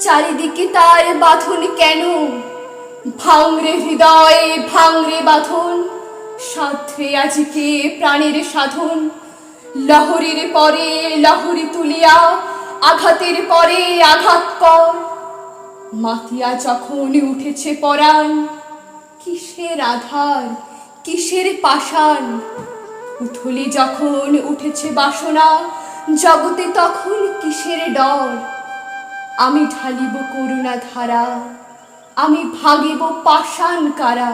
চারিদিকে তার বাঁধন কেন? ভাঙরে হৃদয় ভাঙরে বাঁধন। সাধ্রে আজকে প্রাণের সাধন। লহরীর পরে লহরী তুলিয়া, আঘাতের পরে আঘাত কর। মাতিয়া যখন উঠেছে পরাণ, কিসের আধার, কিসের পাষাণ? উঠলি যখন উঠেছে বাসনা, জগতে তখন কিসের ডর? আমি ঢালিব করুণা ধারা আমি ভাগিব পাষাণ কারা,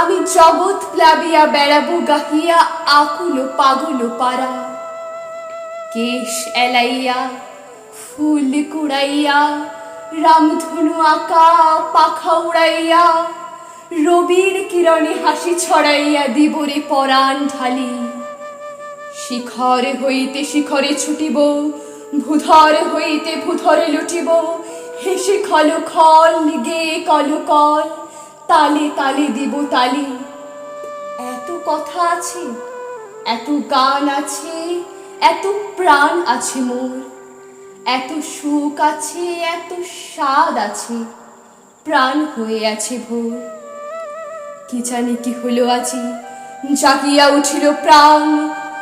আমি জগৎ প্লাবিয়া বেড়াবো গাহিয়া আকুল পাগল পারা। কেশ এলাইয়া, ফুল কুড়াইয়া, রামধনু আঁকা, পাখা উড়াইয়া, রবির কিরণে হাসি ছড়াইয়া দিবরে পরাণ ঢালি। শিখর হইতে শিখরে ছুটিব ভূধর হইতে ভূধরে লুটিব। হেসে খল খল গে কল কল, তালে তালে দিব তালি। এত কথা আছে, এত গান আছে, এত প্রাণ আছে মোর। এত সুখ আছে, এত স্বাদ আছে, প্রাণ হয়ে আছে ভোর। কি জানি কি হলো আজি, জাগিয়া উঠিল প্রাণ